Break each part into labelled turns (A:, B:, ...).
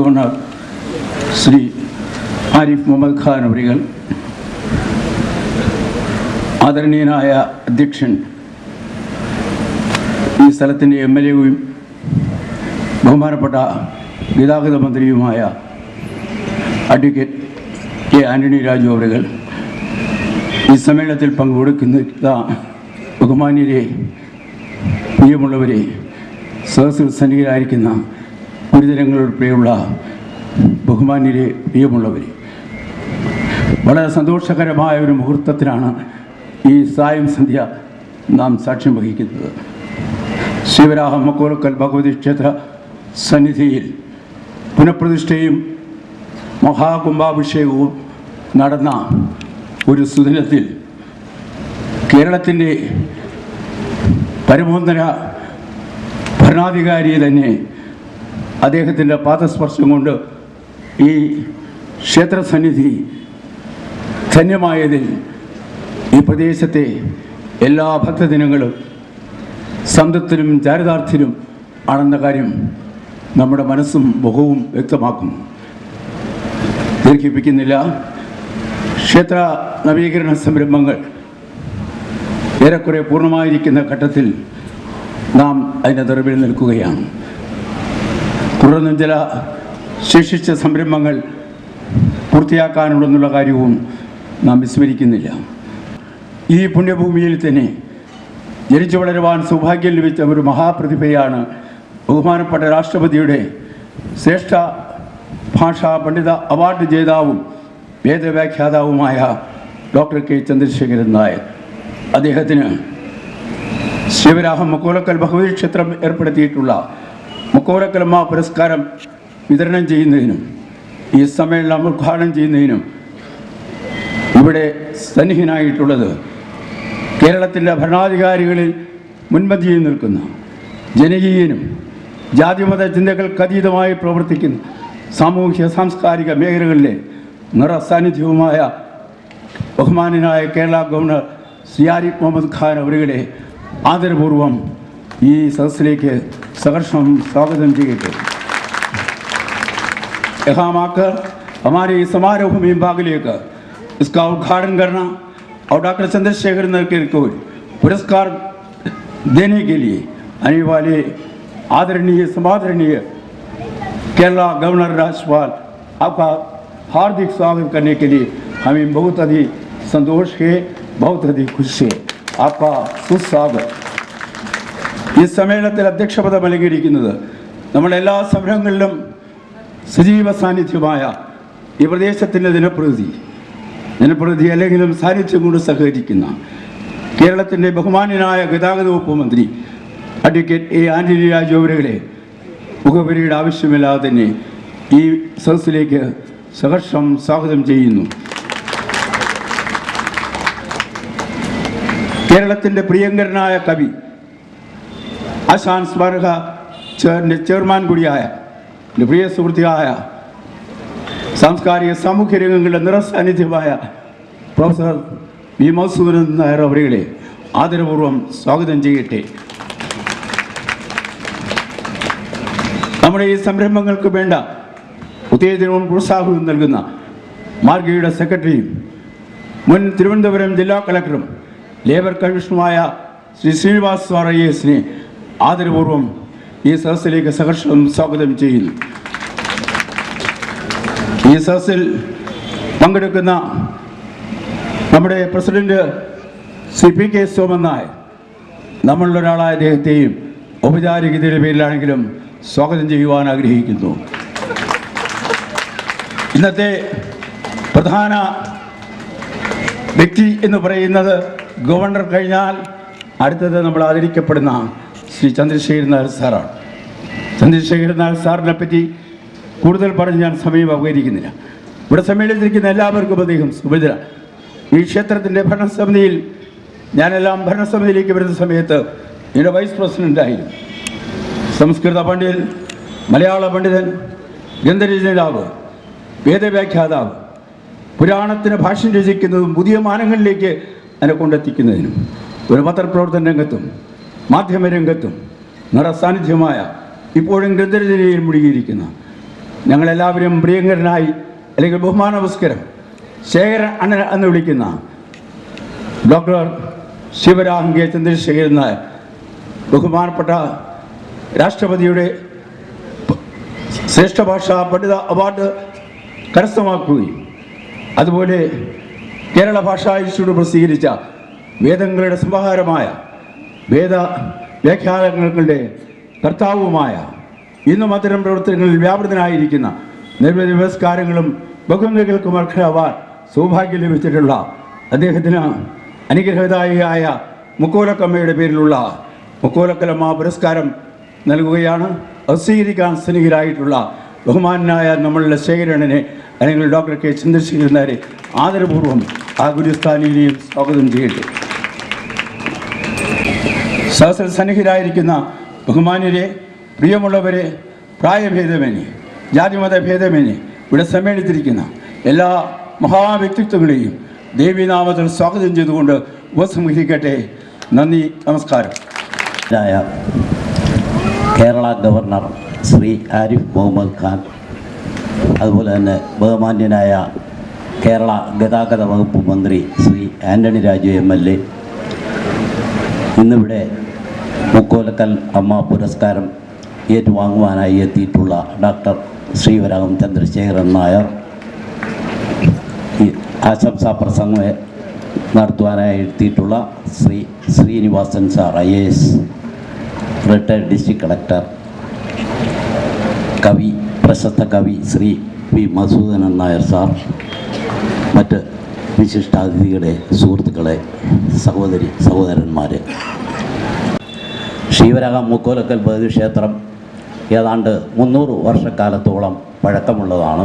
A: Governor Shri Arif Muhammad Khan അവരികൾ ആദരണീയനായ അധ്യക്ഷൻ ഈ സ്ഥലത്തിന്റെ എം എൽ എയും ബഹുമാനപ്പെട്ട ഗതാഗത മന്ത്രിയുമായ അഡ്വക്കേറ്റ് കെ ആന്റണി രാജു അവരുകൾ ഈ സമ്മേളനത്തിൽ പങ്കുകൊടുക്കുന്ന ബഹുമാന്യരെ പ്രിയമുള്ളവരെ സദസ്സിൽ സന്നിഹിതരായിരിക്കുന്ന ഗുരുജനങ്ങളോട് പ്രിയമുള്ള ബഹുമാന്യരെ പ്രിയമുള്ളവരെ വളരെ സന്തോഷകരമായ ഒരു മുഹൂർത്തത്തിനാണ് ഈ സായം സന്ധ്യ നാം സാക്ഷ്യം വഹിക്കുന്നത്. ശിവരാഹ മക്കോലക്കൽ ഭഗവതി ക്ഷേത്ര സന്നിധിയിൽ പുനഃപ്രതിഷ്ഠയും മഹാകുംഭാഭിഷേകവും നടന്ന ഒരു സുദിനത്തിൽ കേരളത്തിന്റെ പരമോന്നര ഭരണാധികാരി തന്നെ അദ്ദേഹത്തിന്റെ പാദസ്പർശം കൊണ്ട് ഈ ക്ഷേത്രസന്നിധി ധന്യമായതിൽ ഈ പ്രദേശത്തെ എല്ലാ ഭക്തജനങ്ങളും സന്തത്തിനും ചാരിതാർത്ഥ്യനും ആണെന്ന കാര്യം നമ്മുടെ മനസ്സും മുഖവും വ്യക്തമാക്കും. ദീർഘിപ്പിക്കുന്നില്ല. ക്ഷേത്ര നവീകരണ സംരംഭങ്ങൾ ഏറെക്കുറെ പൂർണമായിരിക്കുന്ന ഘട്ടത്തിൽ നാം അതിന്റെ നിറവിൽ നിൽക്കുകയാണ്. തുടർന്നും ചില ശേഷിച്ച സംരംഭങ്ങൾ പൂർത്തിയാക്കാനുണ്ടെന്നുള്ള കാര്യവും നാം വിസ്മരിക്കുന്നില്ല. ഈ പുണ്യഭൂമിയിൽ തന്നെ ജനിച്ചു വളരുവാൻ സൗഭാഗ്യം ലഭിച്ച ഒരു മഹാപ്രതിഭയാണ് ബഹുമാനപ്പെട്ട രാഷ്ട്രപതിയുടെ ശ്രേഷ്ഠ ഭാഷാ പണ്ഡിത അവാർഡ് ജേതാവും വേദവ്യാഖ്യാതാവുമായ ഡോക്ടർ കെ ചന്ദ്രശേഖരൻ നായർ. അദ്ദേഹത്തിന് ശിവരാഹം മുക്കോലക്കൽ ഭഗവതി ക്ഷേത്രം ഏർപ്പെടുത്തിയിട്ടുള്ള മുക്കോലക്കലമ്മ പുരസ്കാരം വിതരണം ചെയ്യുന്നതിനും ഈ സമ്മേളനം ഉദ്ഘാടനം ചെയ്യുന്നതിനും ഇവിടെ സന്നിഹിനായിട്ടുള്ളത് കേരളത്തിന്റെ ഭരണാധികാരികളിൽ മുൻപന്തിയിൽ നിൽക്കുന്ന ജനകീയനും ജാതിമത ചിന്തകൾക്ക് അതീതമായി പ്രവർത്തിക്കുന്ന സാമൂഹ്യ സാംസ്കാരിക മേഖലകളിലെ നിറസാന്നിധ്യവുമായ ബഹുമാനനായ കേരള ഗവർണർ ആരിഫ് മുഹമ്മദ് ഖാൻ അവരുടെ ആദരപൂർവം ഈ സദസ്സിലേക്ക് സഹർഷം സ്വാഗതം ചെയ്യട്ടെ यहाँ आकर हमारे इस समारोह में भाग लेकर इसका उद्घाटन करना और डॉक्टर चंद्रशेखर नरकर को पुरस्कार देने के लिए आने वाले आदरणीय समादरणीय केरला गवर्नर राज्यपाल आपका हार्दिक स्वागत करने के लिए हमें बहुत अधिक संतोष है बहुत अधिक खुशी है आपका सुस्वागत ഈ സമ്മേളനത്തിൽ അധ്യക്ഷപദം അലങ്കരിക്കുന്നത് നമ്മുടെ എല്ലാ സജീവ സാന്നിധ്യമായ ഈ പ്രദേശത്തിന്റെ ദിനപ്രതി ദിനപ്രതി അല്ലെങ്കിലും സാന്നിധ്യം കൊണ്ട് സഹകരിക്കുന്ന കേരളത്തിന്റെ ബഹുമാനനായ ഗതാഗത വകുപ്പ് മന്ത്രി അഡ്വക്കേറ്റ് എ. ആന്റണി രാജു അവരുകളെ മുഖപരിയുടെ ആവശ്യമില്ലാതെ തന്നെ ഈ സദസ്സിലേക്ക് സഹർഷം സ്വാഗതം ചെയ്യുന്നു. കേരളത്തിന്റെ പ്രിയങ്കരനായ കവി ആശാൻ സ്മാരക ചെയർമാൻ കൂടിയായ എന്റെ പ്രിയ സുഹൃത്തിയായ സാംസ്കാരിക സാമൂഹ്യ രംഗങ്ങളുടെ നിറസാന്നിധ്യമായ പ്രൊഫസർ വി. മധുസൂദനൻ നായർ അവരുകളെ ആദരപൂർവം സ്വാഗതം ചെയ്യട്ടെ. നമ്മുടെ ഈ സംരംഭങ്ങൾക്ക് വേണ്ട ഉത്തേജനവും പ്രോത്സാഹനവും നൽകുന്ന മാർഗയുടെ സെക്രട്ടറിയും മുൻ തിരുവനന്തപുരം ജില്ലാ കളക്ടറും ലേബർ കമ്മീഷണറുമായ ശ്രീ ശ്രീനിവാസ് സാർ ആദരപൂർവം ഈ സദസ്സിലേക്ക് സഹർഷം സ്വാഗതം ചെയ്യുന്നു. ഈ സദസ്സിൽ പങ്കെടുക്കുന്ന നമ്മുടെ president C P K Soman Nair നമ്മളിലൊരാളായ അദ്ദേഹത്തെയും ഔപചാരികതയുടെ പേരിലാണെങ്കിലും സ്വാഗതം ചെയ്യുവാൻ ആഗ്രഹിക്കുന്നു. ഇന്നത്തെ പ്രധാന വ്യക്തി എന്ന് പറയുന്നത് ഗവർണർ കഴിഞ്ഞാൽ അടുത്തത് നമ്മൾ ആദരിക്കപ്പെടുന്ന ശ്രീ ചന്ദ്രശേഖരൻ നായർ സാറാണ്. ചന്ദ്രശേഖരൻ നായർ സാറിനെ പറ്റി കൂടുതൽ പറഞ്ഞ് ഞാൻ സമയം അപകരിക്കുന്നില്ല ഇവിടെ സമ്മേളിച്ചിരിക്കുന്ന എല്ലാവർക്കും അദ്ദേഹം സുഭദ്ര. ഈ ക്ഷേത്രത്തിന്റെ ഭരണസമിതിയിൽ ഞാനെല്ലാം ഭരണസമിതിയിലേക്ക് വരുന്ന സമയത്ത് എന്റെ വൈസ് പ്രസിഡന്റായിരുന്നു സംസ്കൃത പണ്ഡിതൻ മലയാള പണ്ഡിതൻ ഗ്രന്ഥരചയിതാവ് വേദവ്യാഖ്യാതാവ് പുരാണത്തിന് ഭാഷ്യം രചിക്കുന്നതും പുതിയ മാനങ്ങളിലേക്ക് അതിനെ കൊണ്ടെത്തിക്കുന്നതിനും ഒരു പത്രപ്രവർത്തന രംഗത്തും മാധ്യമരംഗത്തും നിറസാന്നിധ്യമായ ഇപ്പോഴും ഗ്രന്ഥരചനയിൽ മുഴുകിയിരിക്കുന്ന ഞങ്ങളെല്ലാവരും പ്രിയങ്കരനായി അല്ലെങ്കിൽ ബഹുമാന പുരസ്കരം ശേഖരൻ അണ്ണൻ എന്ന് വിളിക്കുന്ന ഡോക്ടർ ശിവരാം കെ ചന്ദ്രശേഖരൻ നായർ ബഹുമാനപ്പെട്ട രാഷ്ട്രപതിയുടെ ശ്രേഷ്ഠ ഭാഷാ പണ്ഡിത അവാർഡ് കരസ്ഥമാക്കുകയും അതുപോലെ കേരള ഭാഷാ ഇൻസ്റ്റിറ്റ്യൂട്ട് പ്രസിദ്ധീകരിച്ച വേദങ്ങളുടെ സമാഹാരമായ വേദ വ്യാഖ്യാനങ്ങളുടെ കർത്താവുമായ ഇന്നും അത്തരം പ്രവർത്തനങ്ങളിൽ വ്യാപൃതനായിരിക്കുന്ന നിരവധി പുരസ്കാരങ്ങളും ബഹുമതികൾക്കും അർഹമാവാൻ സൗഭാഗ്യം ലഭിച്ചിട്ടുള്ള അദ്ദേഹത്തിന് അനുഗ്രഹദായിയായ മുക്കോലക്കമ്മയുടെ പേരിലുള്ള മുക്കോലക്കലമ്മ പുരസ്കാരം നൽകുകയാണ്. അസ്വീകരിക്കാൻ സ്നേഹിതരായിട്ടുള്ള ബഹുമാനായ നമ്മളുടെ ശേഖരണനെ അല്ലെങ്കിൽ ഡോക്ടർ കെ ചന്ദ്രശേഖരനാരെ ആദരപൂർവം ആ ഗുരുസ്ഥാനിനെയും സ്വാഗതം ചെയ്യട്ടെ. സഹസ്ര സന്നിഹിതരായിരിക്കുന്ന ബഹുമാന്യരെ പ്രിയമുള്ളവരെ പ്രായഭേദമേനെ ജാതിമത ഭേദമേനെ ഇവിടെ സമ്മേളിച്ചിരിക്കുന്ന എല്ലാ മഹാവ്യക്തിത്വങ്ങളെയും ദേവീനാമത്തിൽ സ്വാഗതം ചെയ്തുകൊണ്ട് ഉപസംഹരിക്കട്ടെ. നന്ദി നമസ്കാരം.
B: കേരള ഗവർണർ ശ്രീ ആരിഫ് മുഹമ്മദ് ഖാൻ അതുപോലെ തന്നെ ബഹുമാന്യനായ കേരള ഗതാഗത വകുപ്പ് മന്ത്രി Shri Antony Raju M L A ഇന്നിവിടെ മുക്കോലക്കൽ അമ്മ പുരസ്കാരം ഏറ്റുവാങ്ങുവാനായി എത്തിയിട്ടുള്ള ഡോക്ടർ ശ്രീവരാഗം ചന്ദ്രശേഖരൻ നായർ. ആശംസാ പ്രസംഗം നടത്തുവാനായി എത്തിയിട്ടുള്ള Shri Srinivasan sir I A S retired district collector. കവി പ്രശസ്ത കവി ശ്രീ പി മസൂദനൻ നായർ സാർ. മറ്റ് വിശിഷ്ടാതിഥികളെ സുഹൃത്തുക്കളെ സഹോദരി സഹോദരന്മാരെ. ശ്രീവരാഗം മൂക്കോലക്കൽ ഭഗതി ക്ഷേത്രം ഏതാണ്ട് മുന്നൂറ് വർഷക്കാലത്തോളം പഴക്കമുള്ളതാണ്.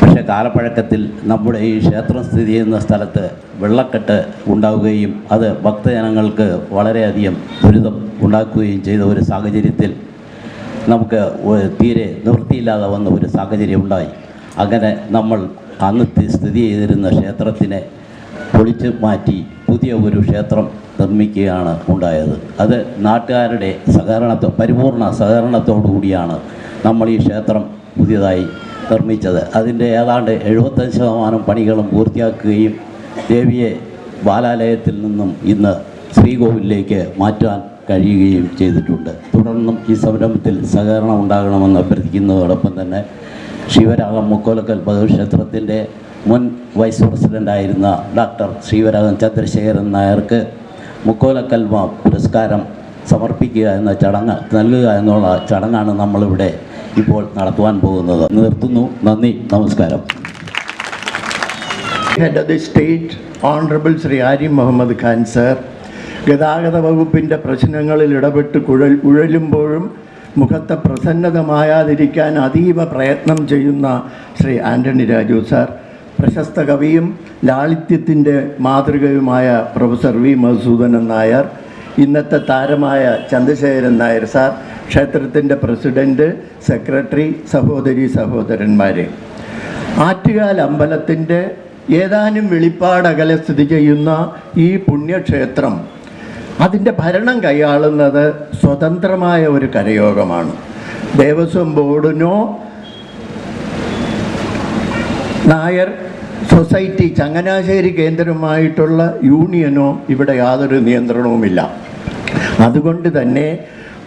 B: പക്ഷെ കാലപ്പഴക്കത്തിൽ നമ്മുടെ ഈ ക്ഷേത്രം സ്ഥിതി ചെയ്യുന്ന സ്ഥലത്ത് വെള്ളക്കെട്ട് ഉണ്ടാവുകയും അത് ഭക്തജനങ്ങൾക്ക് വളരെയധികം ദുരിതം ഉണ്ടാക്കുകയും ചെയ്ത ഒരു സാഹചര്യത്തിൽ നമുക്ക് തീരെ നിവൃത്തിയില്ലാതെ വന്ന ഒരു സാഹചര്യം ഉണ്ടായി. അങ്ങനെ നമ്മൾ അന്ന് സ്ഥിതി ചെയ്തിരുന്ന ക്ഷേത്രത്തിനെ പൊളിച്ച് മാറ്റി പുതിയ ഒരു ക്ഷേത്രം നിർമ്മിക്കുകയാണ് ഉണ്ടായത്. അത് നാട്ടുകാരുടെ സഹകരണത്തോ പരിപൂർണ സഹകരണത്തോടു കൂടിയാണ് നമ്മൾ ഈ ക്ഷേത്രം പുതിയതായി നിർമ്മിച്ചത്. അതിന്റെ ഏതാണ്ട് എഴുപത്തഞ്ച് ശതമാനം പണികളും പൂർത്തിയാക്കുകയും ദേവിയെ ബാലാലയത്തിൽ നിന്നും ഇന്ന് ശ്രീകോവിലേക്ക് മാറ്റാൻ കഴിയുകയും ചെയ്തിട്ടുണ്ട്. തുടർന്നും ഈ സംരംഭത്തിൽ സഹകരണം ഉണ്ടാകണമെന്ന് അഭ്യർത്ഥിക്കുന്നതോടൊപ്പം തന്നെ ശിവരാഗം മുക്കോലക്കൽ ക്ഷേത്രത്തിന്റെ മുൻ വൈസ് പ്രസിഡന്റായിരുന്ന ഡോക്ടർ ശ്രീവരാഗൻ ചന്ദ്രശേഖരൻ നായർക്ക് മുക്കോലക്കൽമ പുരസ്കാരം സമർപ്പിക്കുക എന്ന ചടങ്ങ് നൽകുക എന്നുള്ള ചടങ്ങാണ് നമ്മളിവിടെ ഇപ്പോൾ നടത്തുവാൻ പോകുന്നത്. നിർത്തുന്നു. നന്ദി. നമസ്കാരം.
C: Head of the state honourable Shri Ari Muhammad Khan sir ഗതാഗത വകുപ്പിന്റെ പ്രശ്നങ്ങളിൽ ഇടപെട്ട് കുഴൽ ഉഴലുമ്പോഴും മുഖത്തെ പ്രസന്നത മായാതിരിക്കാൻ അതീവ പ്രയത്നം ചെയ്യുന്ന ശ്രീ ആന്റണി രാജു സാർ പ്രശസ്ത കവിയും ലാളിത്യത്തിന്റെ മാതൃകയുമായ പ്രൊഫസർ വി. മധുസൂദനൻ നായർ ഇന്നത്തെ താരമായ ചന്ദ്രശേഖരൻ നായർ സാർ ക്ഷേത്രത്തിന്റെ പ്രസിഡന്റ് സെക്രട്ടറി സഹോദരി സഹോദരന്മാരെ. ആറ്റുകാൽ അമ്പലത്തിന്റെ ഏതാനും വെളിപ്പാടകലെ സ്ഥിതി ചെയ്യുന്ന ഈ പുണ്യക്ഷേത്രം അതിന്റെ ഭരണം കൈയാളുന്നത് സ്വതന്ത്രമായ ഒരു കരയോഗമാണ്. ദേവസ്വം ബോർഡിനോ നായർ സൊസൈറ്റി ചങ്ങനാശ്ശേരി കേന്ദ്രമായിട്ടുള്ള യൂണിയനോ ഇവിടെ യാതൊരു നിയന്ത്രണവുമില്ല. അതുകൊണ്ട് തന്നെ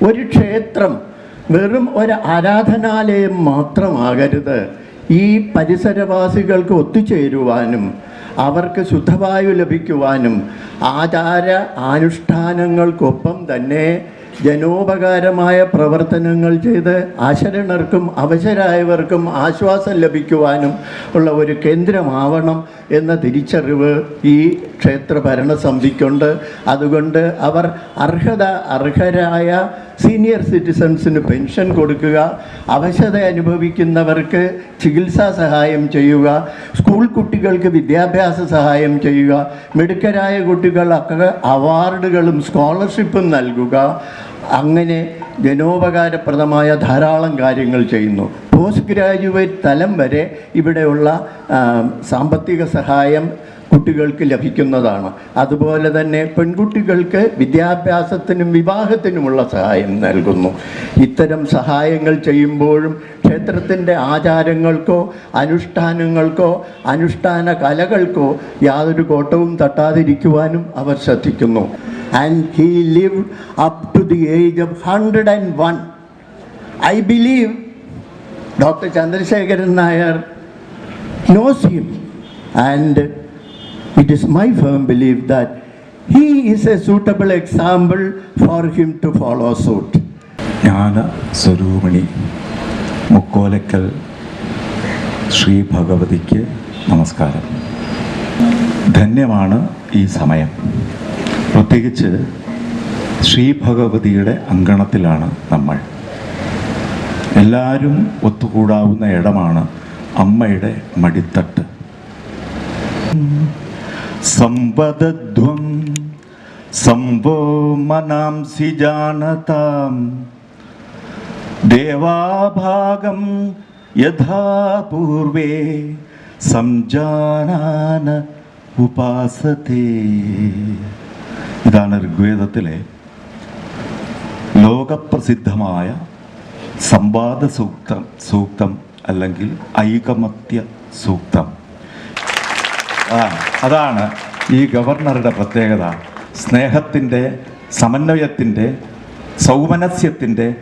C: ഒരു ക്ഷേത്രം വെറും ഒരു ആരാധനാലയം മാത്രമാകരുത്. ഈ പരിസരവാസികൾക്ക് ഒത്തുചേരുവാനും അവർക്ക് ശുദ്ധവായു ലഭിക്കുവാനും ആചാര അനുഷ്ഠാനങ്ങൾക്കൊപ്പം തന്നെ ജനോപകാരമായ പ്രവർത്തനങ്ങൾ ചെയ്ത് അശരണർക്കും അവശരായവർക്കും ആശ്വാസം ലഭിക്കുവാനും ഉള്ള ഒരു കേന്ദ്രമാവണം എന്ന തിരിച്ചറിവ് ഈ ക്ഷേത്ര ഭരണസമിതിക്കുണ്ട് അതുകൊണ്ട് അവർ അർഹത അർഹരായ സീനിയർ സിറ്റിസൺസിന് പെൻഷൻ കൊടുക്കുക അവശത അനുഭവിക്കുന്നവർക്ക് ചികിത്സാ സഹായം ചെയ്യുക സ്കൂൾ കുട്ടികൾക്ക് വിദ്യാഭ്യാസ സഹായം ചെയ്യുക മിടുക്കരായ കുട്ടികൾക്ക് അവാർഡുകളും സ്കോളർഷിപ്പും നൽകുക. അങ്ങനെ ജനോപകാരപ്രദമായ ധാരാളം കാര്യങ്ങൾ ചെയ്യുന്നു. പോസ്റ്റ് ഗ്രാജുവേറ്റ് തലം വരെ ഇവിടെയുള്ള സാമ്പത്തിക സഹായം കുട്ടികൾക്ക് ലഭിക്കുന്നതാണ്. അതുപോലെ തന്നെ പെൺകുട്ടികൾക്ക് വിദ്യാഭ്യാസത്തിനും വിവാഹത്തിനുമുള്ള സഹായം നൽകുന്നു. ഇത്തരം സഹായങ്ങൾ ചെയ്യുമ്പോഴും ക്ഷേത്രത്തിന്റെ ആചാരങ്ങൾക്കോ അനുഷ്ഠാനങ്ങൾക്കോ അനുഷ്ഠാന കലകൾക്കോ യാതൊരു കോട്ടവും തട്ടാതിരിക്കുവാനും അവർ ശ്രദ്ധിക്കുന്നു. And he live up to the age of hundred and one I believe doctor Chandrasekharan Nair knows him and it is my firm belief that he is a suitable example for him to follow suit.
D: ജ്ഞാന സ്വരൂപിണി മുക്കോലക്കൽ ശ്രീ ഭഗവതിക്ക് നമസ്കാരം. ധന്യമാണ് ഈ സമയം. പ്രത്യേകിച്ച് ശ്രീ ഭഗവതിയുടെ അങ്കണത്തിലാണ് നമ്മൾ. എല്ലാവരും ഒത്തുകൂടാവുന്ന ഇടമാണ് അമ്മയുടെ മടിത്തട്ട്. സമ്പദധ്വം സംഭോ മനാംസി ജാനതാം. ദേവാഭാഗം യഥാ പൂർവേ സംജാനാന ഉപാസത്തെ ഇതാണ് ഋഗ്വേദത്തിലെ ലോകപ്രസിദ്ധമായ സംവാദ സൂക്തം സൂക്തം അല്ലെങ്കിൽ ഐകമത്യ സൂക്തം. അതാണ് ഈ ഗവർണറുടെ പ്രത്യേകത. സ്നേഹത്തിന്റെ സമന്വയത്തിന്റെ സൗമനസ്യത്തിന്റെ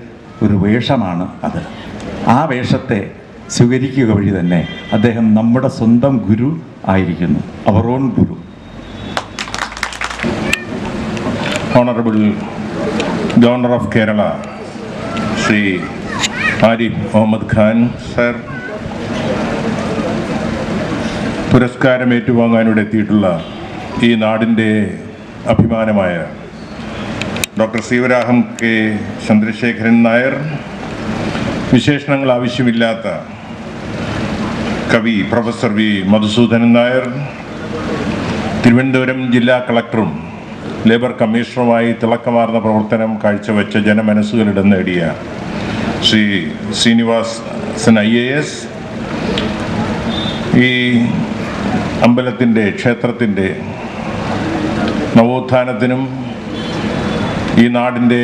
D: ഒരു വേഷമാണ് അത്. ആ വേഷത്തെ സ്വീകരിക്കുക വഴി തന്നെ അദ്ദേഹം നമ്മുടെ സ്വന്തം ഗുരു ആയിരിക്കുന്നു. Our own guru.
E: Honourable governor of Kerala Shri Arif Muhammad Khan. Sir പുരസ്കാരം ഏറ്റുവാങ്ങാനിവിടെ എത്തിയിട്ടുള്ള ഈ നാടിന്റെ അഭിമാനമായ ഡോക്ടർ ശിവരാഹം കെ ചന്ദ്രശേഖരൻ നായർ വിശേഷണങ്ങൾ ആവശ്യമില്ലാത്ത കവി പ്രൊഫസർ വി മധുസൂദനൻ നായർ തിരുവനന്തപുരം ജില്ലാ കളക്ടറും ലേബർ കമ്മീഷണറുമായി തിളക്കമാർന്ന പ്രവർത്തനം കാഴ്ചവെച്ച ജനമനസ്സുകളിടം നേടിയ Shri Srinivasan I A S. ഈ അമ്പലത്തിന്റെ ക്ഷേത്രത്തിന്റെ നവോത്ഥാനത്തിനും ഈ നാടിന്റെ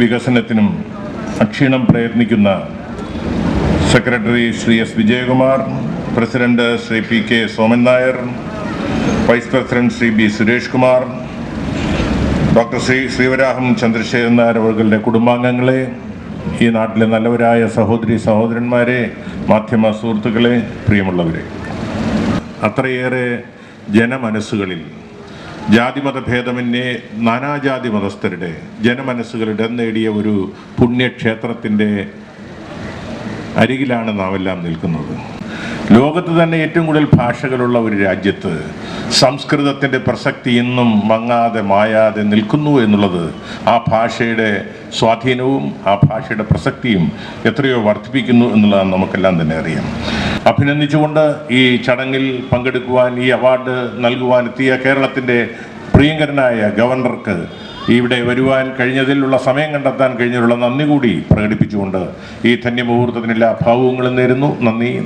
E: വികസനത്തിനും അക്ഷീണം പ്രയത്നിക്കുന്ന secretary Shri S Vijayakumar president Shri P K Soman Nair vice president Shri B Suresh Kumar doctor Shri Sreevaraham Chandrasekharan Nair അവരുടെ കുടുംബാംഗങ്ങളെ ഈ നാട്ടിലെ നല്ലവരായ സഹോദരി സഹോദരന്മാരെ മാധ്യമ സുഹൃത്തുക്കളെ പ്രിയമുള്ളവരെ. അത്രയേറെ ജനമനസ്സുകളിൽ ജാതിമത ഭേദമന്യേ നാനാജാതി മതസ്ഥരുടെ ജനമനസ്സുകളിടം നേടിയ ഒരു പുണ്യക്ഷേത്രത്തിന്റെ അരികിലാണ് നാം എല്ലാം നിൽക്കുന്നത്. ലോകത്ത് തന്നെ ഏറ്റവും കൂടുതൽ ഭാഷകളുള്ള ഒരു രാജ്യത്ത് സംസ്കൃതത്തിന്റെ പ്രസക്തി ഇന്നും മങ്ങാതെ മായാതെ നിൽക്കുന്നു എന്നുള്ളത് ആ ഭാഷയുടെ സ്വാധീനവും ആ ഭാഷയുടെ പ്രസക്തിയും എത്രയോ വർദ്ധിപ്പിക്കുന്നു എന്നുള്ളതാണ് നമുക്കെല്ലാം തന്നെ അറിയാം. അഭിനന്ദിച്ചുകൊണ്ട് ഈ ചടങ്ങിൽ പങ്കെടുക്കുവാൻ ഈ അവാർഡ് നൽകുവാൻ എത്തിയ കേരളത്തിന്റെ പ്രിയങ്കരനായ ഗവർണർക്ക് ഇവിടെ വരുവാൻ കഴിഞ്ഞതിലുള്ള സമയം കണ്ടെത്താൻ കഴിഞ്ഞതിലുള്ള നന്ദി കൂടി പ്രകടിപ്പിച്ചുകൊണ്ട് ഈ ധന്യമുഹൂർത്തത്തിനെല്ലാ ഭാവങ്ങളും നേരുന്നു. നന്ദി.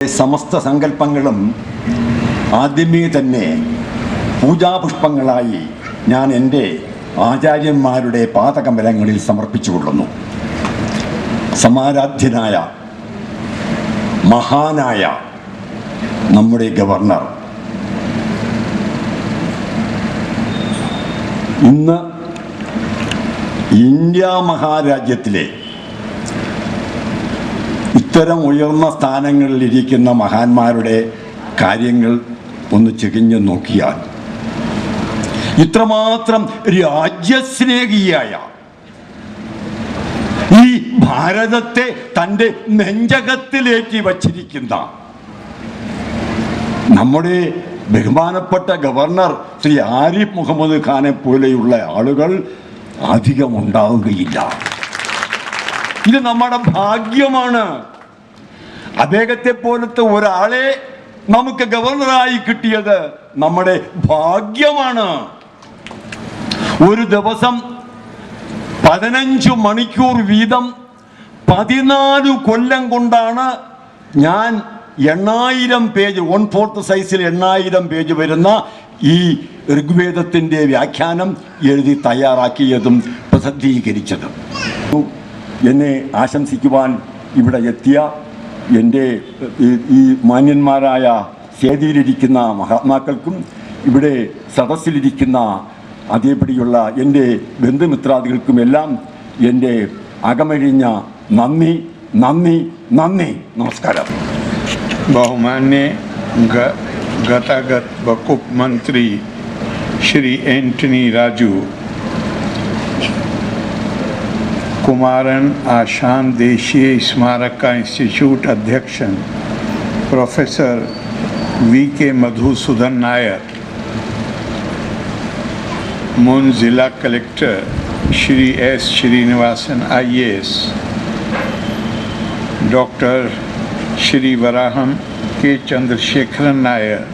F: സമസ്ത സങ്കല്പങ്ങളും ആദ്യമേ തന്നെ പൂജാപുഷ്പങ്ങളായി ഞാൻ എന്റെ ആചാര്യന്മാരുടെ പാതകമലങ്ങളിൽ സമർപ്പിച്ചുകൊള്ളുന്നു സമാരാധ്യനായ മഹാനായ നമ്മുടെ ഗവർണർ. ഇന്ന് ഇന്ത്യ മഹാരാജ്യത്തിലെ ഇത്തരം ഉയർന്ന സ്ഥാനങ്ങളിലിരിക്കുന്ന മഹാന്മാരുടെ കാര്യങ്ങൾ ഒന്ന് ചെകിഞ്ഞു നോക്കിയാൽ ഇത്രമാത്രം രാജ്യസ്നേഹിയായ ഈ ഭാരതത്തെ തന്റെ നെഞ്ചകത്തിലേറ്റി വച്ചിരിക്കുന്ന നമ്മുടെ ബഹുമാനപ്പെട്ട ഗവർണർ ശ്രീ ആരിഫ് മുഹമ്മദ് ഖാനെ പോലെയുള്ള ആളുകൾ അധികം ഉണ്ടാവുകയില്ല. ഇത് നമ്മുടെ ഭാഗ്യമാണ്. അദ്ദേഹത്തെ പോലത്തെ ഒരാളെ നമുക്ക് ഗവർണറായി കിട്ടിയത് നമ്മുടെ ഭാഗ്യമാണ്. ഒരു ദിവസം പതിനഞ്ച് മണിക്കൂർ വീതം പതിനാല് കൊല്ലം കൊണ്ടാണ് ഞാൻ എണ്ണായിരം പേജ് വൺ ഫോർത്ത് സൈസിൽ എണ്ണായിരം പേജ് വരുന്ന ഈ ഋഗ്വേദത്തിന്റെ വ്യാഖ്യാനം എഴുതി തയ്യാറാക്കിയതും പ്രസിദ്ധീകരിച്ചതും. എന്നെ ആശംസിക്കുവാൻ ഇവിടെ എത്തിയ എന്റെ ഈ മാന്യന്മാരായ സേതിയിലിരിക്കുന്ന മഹാത്മാക്കൾക്കും ഇവിടെ സദസ്സിലിരിക്കുന്ന അതേപടിയുള്ള എന്റെ ബന്ധുമിത്രാദികൾക്കുമെല്ലാം എന്റെ അകമഴിഞ്ഞ നന്ദി നന്ദി നന്ദി. നമസ്കാരം.
G: ബഹുമാന്യ ഗതാഗത വകുപ്പ് മന്ത്രി ശ്രീ ആന്റണി രാജു. कुमारन आशान देशीय स्मारक का इंस्टीट्यूट अध्यक्ष प्रोफेसर वी के मधुसूदन नायर। मुन जिला collector Shri S Srinivasan IAS doctor Shri Varaham K Chandrasekharan Nair.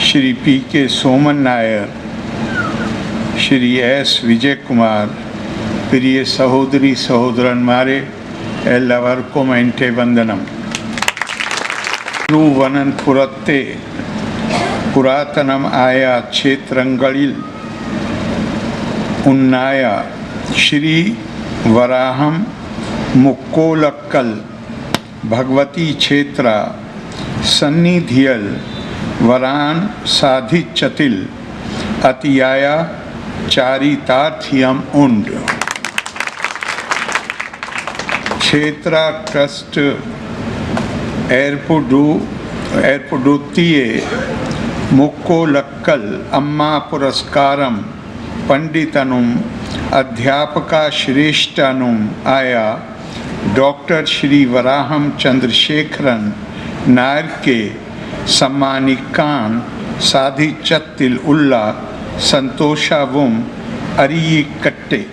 G: Shri P K Soman Nair. Shri S Vijay Kumar. प्रिय സഹോദരി സഹോദരന്മാരെ എല്ലാവർക്കും എൻ്റെ വന്ദനം തിരുവനന്തപുരത്തെ പുരാതനമായ ക്ഷേത്രങ്ങളിൽ ഉന്നായ ശ്രീ വരാഹം മുക്കോലക്കൽ भगवती क्षेत्र सन्निधियल वरान साधिचतिल अतियाया चारितार्थियम उंड क्षेत्र ट्रस्ट एयरपोर्टू एयरपोर्टूतिये मुक्कोलक्कल, अम्मा पुरस्कारम पंडितनुम अध्यापका श्रेष्ठनुम आया डॉक्टर श्री वराहम चंद्रशेखरन नायर के सम्मानिकान साधि चत्तिल Ulla, संतोषावुम, अरियकट्टे।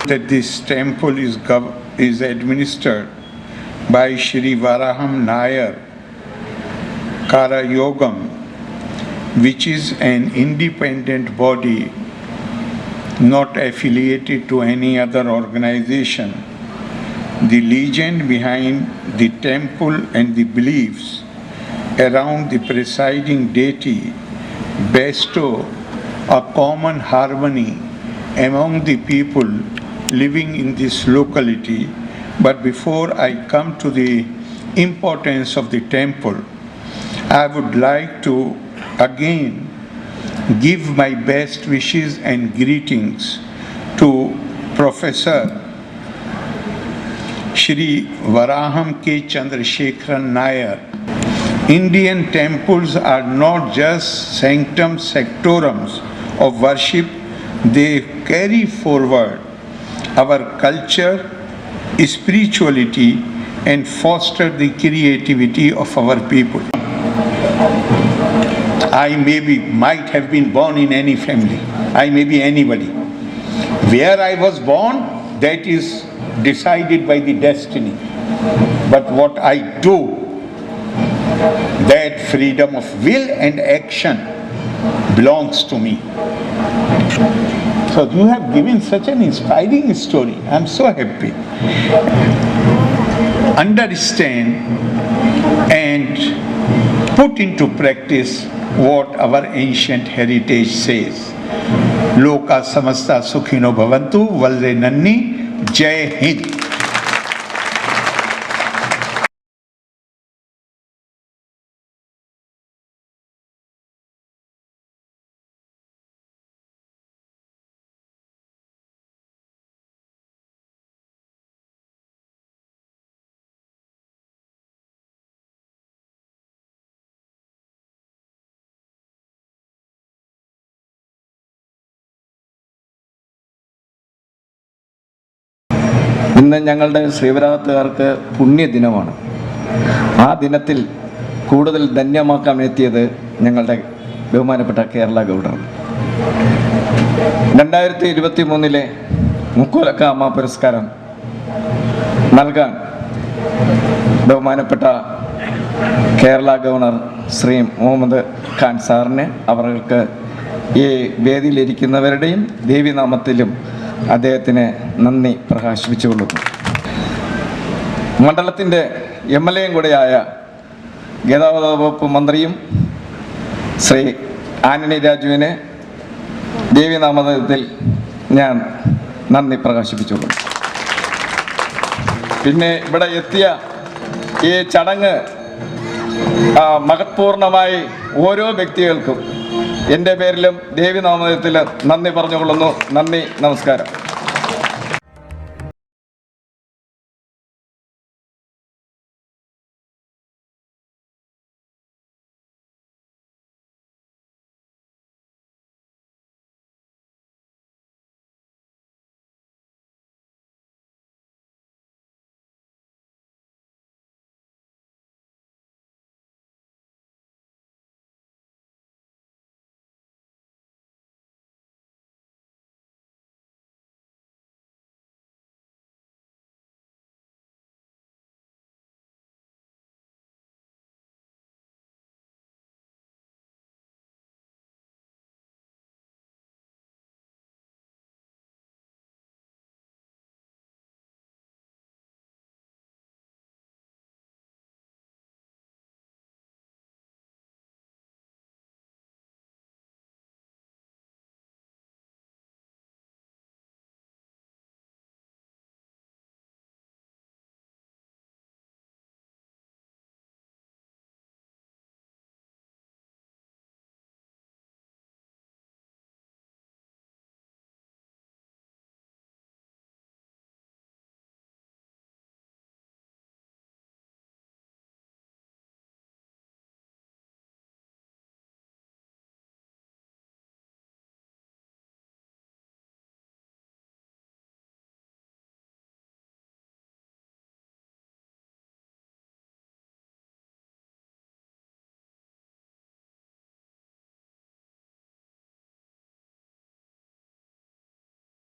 G: That this temple is gov- is administered by Shri Varaham Nair Kara Yogam, which is an independent body not affiliated to any other organization. The legend behind the temple and the beliefs around the presiding deity bestow a common harmony among the people living in this locality. But before I come to the importance of the temple, I would like to again give my best wishes and greetings to Professor Shri Varaham K. Chandrasekharan Nair. Indian temples are not just sanctum sanctorums of worship, they carry forward our culture, spirituality, and foster the creativity of our people. I maybe might have been born in any family. I may be anybody. Where I was born, that is decided by the destiny. But what I do, that freedom of will and action belongs to me. So you have given such an inspiring story. I'm so happy. understand and put into practice what our ancient heritage says. Loka samasta sukhino bhavantu valre nanni jai hind.
H: ഇന്ന് ഞങ്ങളുടെ ശ്രീവരാഹത്തുകാർക്ക് പുണ്യദിനമാണ്. ആ ദിനത്തിൽ കൂടുതൽ ധന്യമാക്കാൻ എത്തിയത് ഞങ്ങളുടെ ബഹുമാനപ്പെട്ട Kerala governor. രണ്ടായിരത്തി ഇരുപത്തി മൂന്നിലെ മുക്കോലക്ക അമ്മ പുരസ്കാരം നൽകാൻ ബഹുമാനപ്പെട്ട കേരള ഗവർണർ ശ്രീ മുഹമ്മദ് ഖാൻ സാറിന് അവർക്ക് ഈ വേദിയിലിരിക്കുന്നവരുടെയും ദേവിനാമത്തിലും അദ്ദേഹത്തിന് നന്ദി പ്രകാശിപ്പിച്ചുകൊള്ളുന്നു. മണ്ഡലത്തിന്റെ എം എൽ എയും കൂടെയായ ഗതാഗത വകുപ്പ് മന്ത്രിയും ശ്രീ ആന്റണി രാജുവിന് ദേവിനാമതത്തിൽ ഞാൻ നന്ദി പ്രകാശിപ്പിച്ചുകൊള്ളുന്നു. പിന്നെ ഇവിടെ എത്തിയ ഈ ചടങ്ങ് മഹത്പൂർണമായി ഓരോ വ്യക്തികൾക്കും എന്റെ പേരിലും ദേവി നാമത്തിൽ നന്ദി പറഞ്ഞുകൊള്ളുന്നു. നന്ദി നമസ്കാരം.